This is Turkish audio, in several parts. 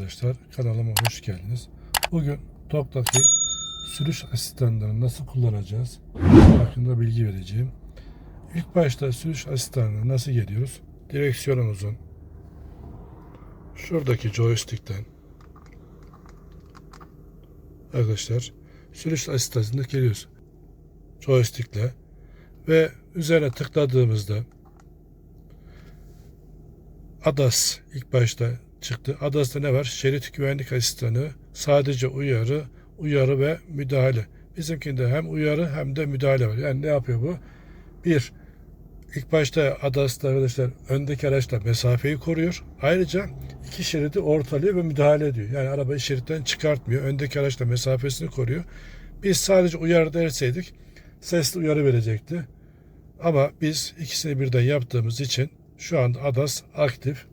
arkadaşlar. Kanalıma hoş geldiniz. Bugün TOK'taki sürüş asistanlarını nasıl kullanacağız? Hakkında bilgi vereceğim. İlk başta sürüş asistanına nasıl geliyoruz? Direksiyonumuzun şuradaki joystick'ten arkadaşlar sürüş asistanına geliyoruz. Joystick'le ve üzerine tıkladığımızda ADAS ilk başta çıktı. ADAS'ta ne var? Şerit güvenlik asistanı, sadece uyarı, uyarı ve müdahale. Bizimkinde hem uyarı hem de müdahale var. Yani ne yapıyor bu? Bir, ilk başta ADAS'ta arkadaşlar öndeki araçla mesafeyi koruyor. Ayrıca iki şeridi ortalıyor ve müdahale ediyor. Yani arabayı şeritten çıkartmıyor. Öndeki araçla mesafesini koruyor. Biz sadece uyarı derseydik sesli uyarı verecekti. Ama biz ikisini birden yaptığımız için şu anda ADAS aktif.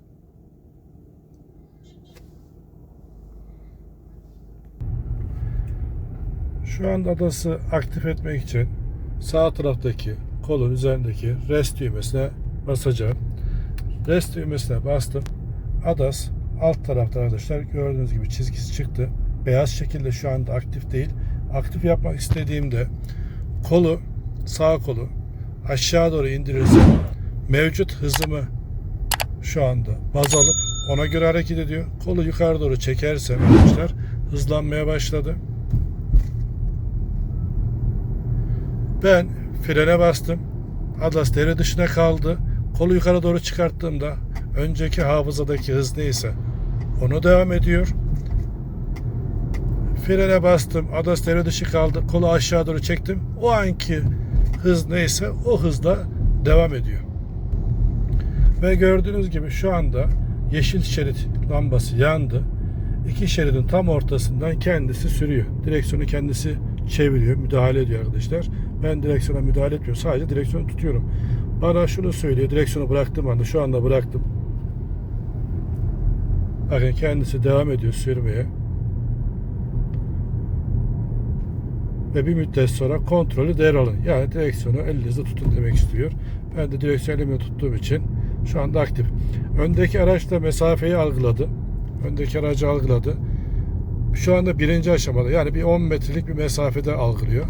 Şu anda ADAS'ı aktif etmek için sağ taraftaki kolun üzerindeki rest düğmesine basacağım. Rest düğmesine bastım. ADAS alt tarafta arkadaşlar gördüğünüz gibi çizgisi çıktı. Beyaz şekilde şu anda aktif değil. Aktif yapmak istediğimde kolu sağ kolu aşağı doğru indirirsem mevcut hızımı şu anda baz alıp ona göre hareket ediyor. Kolu yukarı doğru çekersem arkadaşlar hızlanmaya başladı. Ben frene bastım. Atlas devre dışına kaldı. Kolu yukarı doğru çıkarttığımda önceki hafızadaki hız neyse onu devam ediyor. Frene bastım. Atlas devre dışı kaldı. Kolu aşağı doğru çektim. O anki hız neyse o hızla devam ediyor. Ve gördüğünüz gibi şu anda yeşil şerit lambası yandı. İki şeridin tam ortasından kendisi sürüyor. Direksiyonu kendisi çeviriyor, müdahale ediyor arkadaşlar. Ben direksiyona müdahale etmiyorum. Sadece direksiyonu tutuyorum. Bana şunu söylüyor. Direksiyonu bıraktığım anda şu anda bıraktım. Bakın kendisi devam ediyor sürmeye. Ve bir müddet sonra kontrolü devralın. Yani direksiyonu elinizde tutun demek istiyor. Ben de direksiyonu elimde tuttuğum için şu anda aktif. Öndeki araç da mesafeyi algıladı. Öndeki aracı algıladı. Şu anda birinci aşamada yani bir 10 metrelik bir mesafede algılıyor.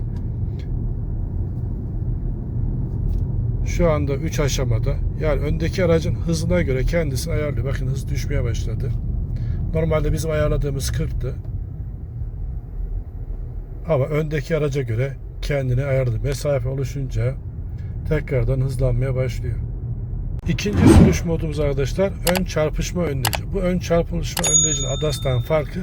Şu anda 3 aşamada yani öndeki aracın hızına göre kendisini ayarlıyor. Bakın hız düşmeye başladı. Normalde bizim ayarladığımız 40'tı. Ama öndeki araca göre kendini ayarladı. Mesafe oluşunca tekrardan hızlanmaya başlıyor. İkinci sürüş modumuz arkadaşlar ön çarpışma önleyici. Bu ön çarpışma önleyicinin ADAS'tan farkı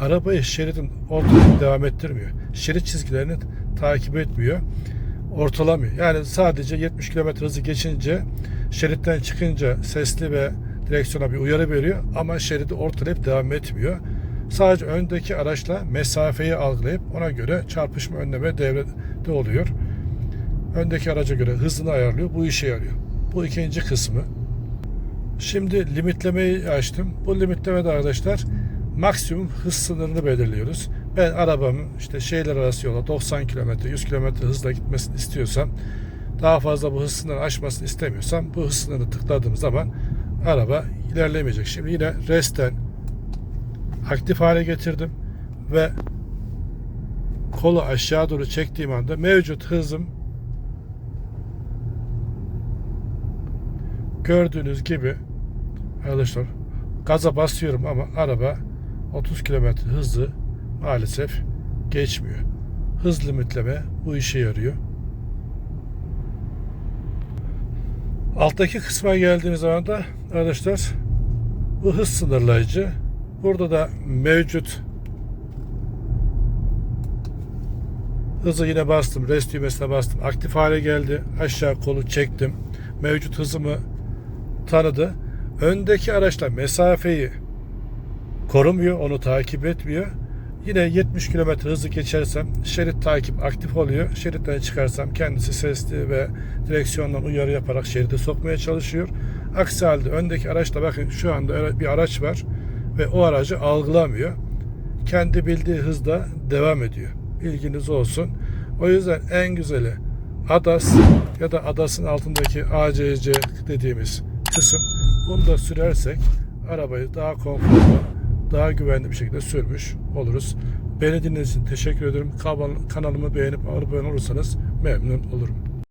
arabayı şeridin ortasında devam ettirmiyor. Şerit çizgilerini takip etmiyor. Ortalamıyor. Yani sadece 70 km hızı geçince şeritten çıkınca sesli ve direksiyona bir uyarı veriyor ama şeridi ortalayıp devam etmiyor. Sadece öndeki araçla mesafeyi algılayıp ona göre çarpışma önleme devrede oluyor. Öndeki araca göre hızını ayarlıyor. Bu işe yarıyor. Bu ikinci kısmı. Şimdi limitlemeyi açtım. Bu limitlemede arkadaşlar maksimum hız sınırını belirliyoruz. Ben arabamın işte şehirler arası yola 90 km, 100 km hızla gitmesini istiyorsam daha fazla bu hız sınırını aşmasını istemiyorsam bu hız sınırını tıkladığım zaman araba ilerlemeyecek. Şimdi yine resten aktif hale getirdim ve kolu aşağı doğru çektiğim anda mevcut hızım gördüğünüz gibi arkadaşlar gaza basıyorum ama araba 30 km hızı maalesef geçmiyor. Hız limitleme bu işe yarıyor. Alttaki kısma geldiğimiz zaman da arkadaşlar bu hız sınırlayıcı. Burada da mevcut hızı yine bastım. Rest düğmesine bastım. Aktif hale geldi. Aşağı kolu çektim. Mevcut hızımı tanıdı. Öndeki araçla mesafeyi korumuyor, onu takip etmiyor. Yine 70 km hızı geçersem şerit takip aktif oluyor. Şeritten çıkarsam kendisi sesli ve direksiyondan uyarı yaparak şeride sokmaya çalışıyor. Aksi halde öndeki araçla bakın şu anda bir araç var ve o aracı algılamıyor. Kendi bildiği hızda devam ediyor. Bilginiz olsun. O yüzden en güzeli ADAS ya da ADAS'ın altındaki ACC dediğimiz kısım. Bunu da sürersek arabayı daha konforlu, daha güvenli bir şekilde sürmüş oluruz. Beni dinlediğiniz için teşekkür ederim. Kanal- Kanalımı beğenip abone olursanız memnun olurum.